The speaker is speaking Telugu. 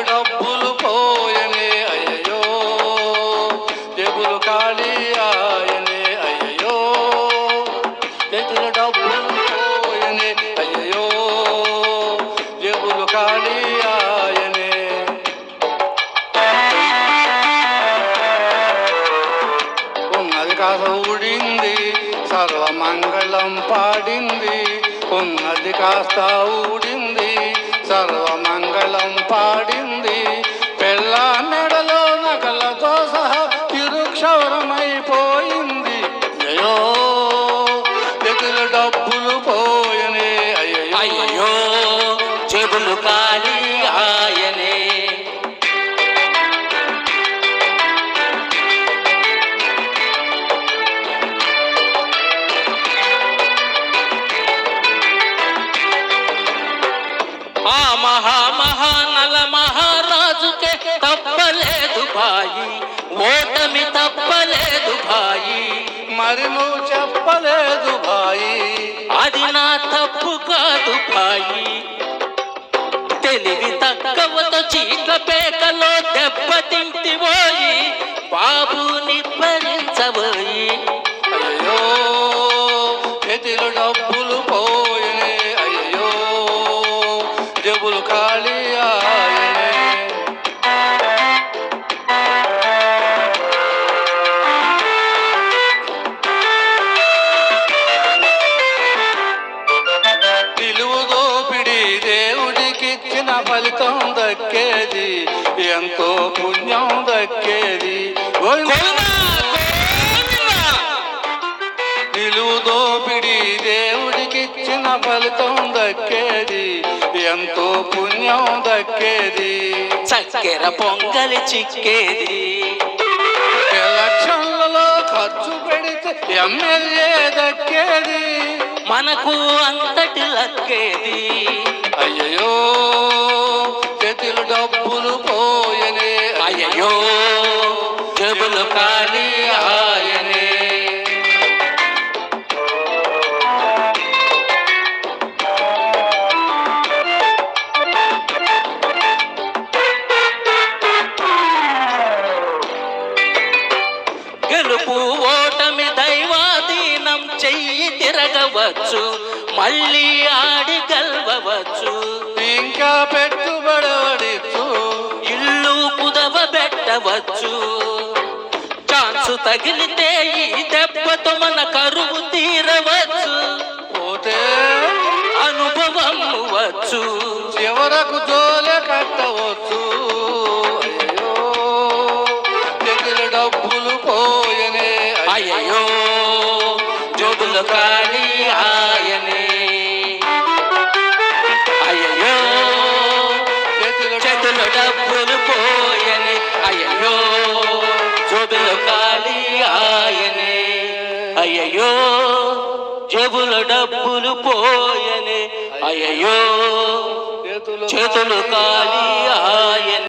డబ్బులు పోయనే అయ్యో జేబులు ఖాళీ ఆయనే అయ్యో చేతుల పోయనే అయ్యో జేబులు ఖాళీ ఆయనే. ఉన్నది కాదు ఊడింది సర్వమంగళం పాడింది. ఉన్నది కాస్త ఊడింది చెబులు కాలి ఆయనే. ఆ మహా మహానల మహారాజుకే తప్పలేదు భాయి ఓటమి తప్పలేదు భాయి మరి నువ్వు చెప్పలేదు భాయి అది నా తప్పు కాదు భాయి తక్కువతో చీట్ల పేకలో దెబ్బతింటిపోయి బాబుని భరించబోయి అయ్యో చేతిలో డబ్బులు పోయనే అయ్యో జబ్బులు ఖాళీ దక్కేది? ఎంతో పుణ్యం దక్కేది? గోవిందా! నిలువు దోపిడి దేవుడికిచ్చిన ఫలితం దక్కేది? ఎంతో పుణ్యం దక్కేది? చక్కెర పొంగలి చిక్కేది? ఎలక్షన్లలో ఖర్చు పెడితే ఎమ్మెల్యే దక్కేది? మనకు అంతటి లక్కేది? అయ్యో డబ్బులు పోయనే. అయ్యో జబులు కానీ ఆయనే. గెలుపు ఓటమి దైవాధీనం చెయ్యి తిరగవచ్చు మళ్ళీ ఆడి గెలవచ్చు ఇంకా పెట్టవచ్చు ఛాన్సు తగిలితే ఈ దెబ్బతో మన కరువు తీరవచ్చు. పోతే అనుభవం వచ్చు చివరకు జోలె కట్టవచ్చు. డబ్బులు పోయనే. అయ్యో జోబులు ఖాళీ ఆయనే. అయ్యో జేబుల డబ్బులు పోయనే అయ్యో చేతులు కాలి ఆయన ఆయనే.